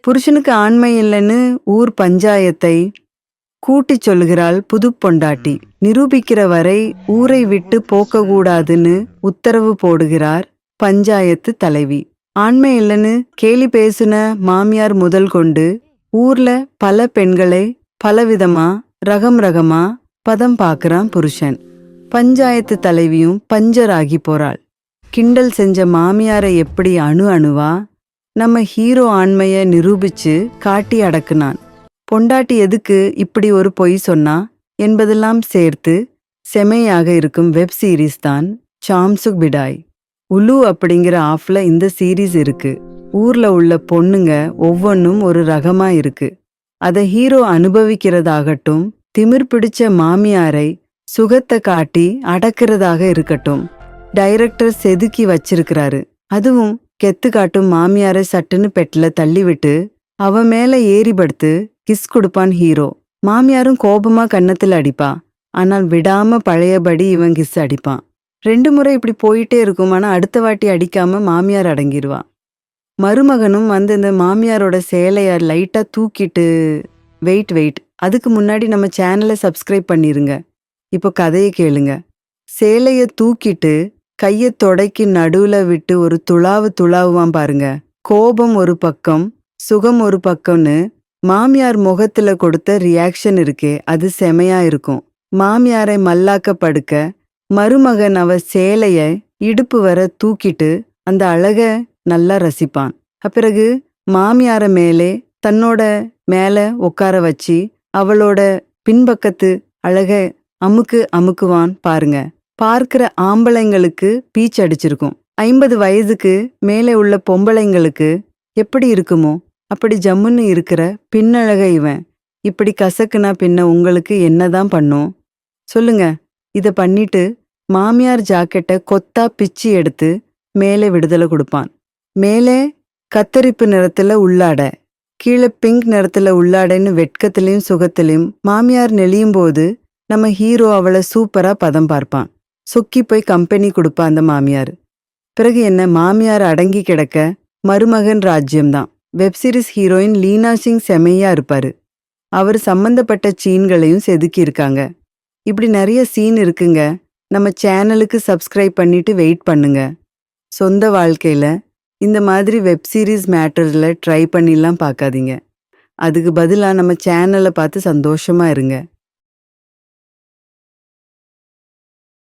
புருஷனுக்கு ஆண்மை இல்லைன்னு ஊர் பஞ்சாயத்தை கூட்டிச் சொல்கிறாள் புது பொண்டாட்டி. நிரூபிக்கிற வரை ஊரை விட்டு போகக்கூடாதுன்னு உத்தரவு போடுகிறார் பஞ்சாயத்து தலைவி. ஆண்மை இல்லைன்னு கேலி பேசுன மாமியார் முதல் கொண்டு ஊர்ல பல பெண்களை பலவிதமா ரகம் ரகமா பதம் பார்க்குறான் புருஷன். பஞ்சாயத்து தலைவியும் பஞ்சராகி போறாள். கிண்டல் செஞ்ச மாமியாரை எப்படி அணு அணுவா? நம்ம ஹீரோ ஆண்மைய நிரூபிச்சு காட்டி அடக்குனான். பொண்டாட்டி எதுக்கு இப்படி ஒரு பொய் சொன்னா? என்பதெல்லாம் சேர்த்து செமையாக இருக்கும் வெப் சீரிஸ் தான் சாம்சுக் பிடாய். உலு அப்படிங்கிற ஆஃப்ல இந்த சீரிஸ் இருக்கு. ஊர்ல உள்ள பொண்ணுங்க ஒவ்வொன்றும் ஒரு ரகமா இருக்கு. அதை ஹீரோ அனுபவிக்கிறதாகட்டும் திமிர் பிடிச்ச மாமியாரை சுகத்தை காட்டி அடக்கிறதாக இருக்கட்டும். டைரக்டர் செதுக்கி வச்சிருக்கிறாரு. அதுவும் கெத்து காட்டும் மாமியாரை சட்டுன்னு பெட்டில் தள்ளிவிட்டு அவ மேல ஏறி படுத்து கிஸ் கொடுப்பான் ஹீரோ மாமியாரும் கோபமா கன்னத்தில் அடிப்பா. ஆனால் விடாம பழையபடி இவன் கிஸ் அடிப்பான். ரெண்டு முறை இப்படி போயிட்டே இருக்கும். ஆனா அடுத்த வாட்டி அடிக்காம மாமியார் அடங்கிடுவா மருமகனும் வந்து இந்த மாமியாரோட சேலையை லைட்டா தூக்கிட்டு வெயிட் வெயிட் அதுக்கு முன்னாடி நம்ம சேனலை சப்ஸ்கிரைப் பண்ணிருங்க. இப்போ கதையை கேளுங்க. சேலையை தூக்கிட்டு கைய தொடைக்கு நடுவுல விட்டு ஒரு துளாவு துளாவுவான் பாருங்க. கோபம் ஒரு பக்கம் சுகம் ஒரு பக்கம்னு மாமியார் முகத்துல கொடுத்த ரியாக்ஷன் இருக்கே அது செமையா இருக்கும். மாமியாரை மல்லாக்க படுக்க மருமகன் அவ சேலைய இடுப்பு வர தூக்கிட்டு அந்த அழக நல்லா ரசிப்பான். அப்பிறகு மாமியார மேலே தன்னோட மேல உட்கார வச்சு அவளோட பின்பக்கத்து அழக அமுக்கு அமுக்குவான் பாருங்க. பார்க்கிற ஆம்பளைங்களுக்கு பீச் அடிச்சிருக்கும். ஐம்பது வயதுக்கு மேலே உள்ள பொம்பளைங்களுக்கு எப்படி இருக்குமோ அப்படி ஜம்முன்னு இருக்கிற பின்னழக இவன். இப்படி கசக்குனா பின்ன உங்களுக்கு என்னதான் பண்ணும்? சொல்லுங்க. இத பண்ணிட்டு மாமியார் ஜாக்கெட்டை கொத்தா பிச்சி எடுத்து மேலே விடுதலை கொடுப்பான். மேலே கத்தரிப்பு நிறத்துல உள்ளாட கீழே பிங்க் நிறத்துல உள்ளாடைன்னு வெட்கத்திலையும் சுகத்திலையும் மாமியார் நெளியும் போது நம்ம ஹீரோ அவளை சூப்பரா பதம் பார்ப்பான். சொக்கி போய் கம்பெனி கொடுப்பா அந்த மாமியார். பிறகு என்ன மாமியார் அடங்கி கிடக்க மருமகன் ராஜ்யம்தான். Web series heroine Leena Singh செமையா இருப்பாரு. அவர் சம்பந்தப்பட்ட சீன்களையும் செதுக்கி இருக்காங்க. இப்படி நிறைய சீன் இருக்குங்க. நம்ம சேனலுக்கு சப்ஸ்கிரைப் பண்ணிட்டு வெயிட் பண்ணுங்க. சொந்த வாழ்க்கையில இந்த மாதிரி வெப் சீரிஸ் மேட்டர்ல ட்ரை பண்ணிலாம் பார்க்காதீங்க. அதுக்கு பதிலாக நம்ம சேனலை பார்த்து சந்தோஷமா இருங்க.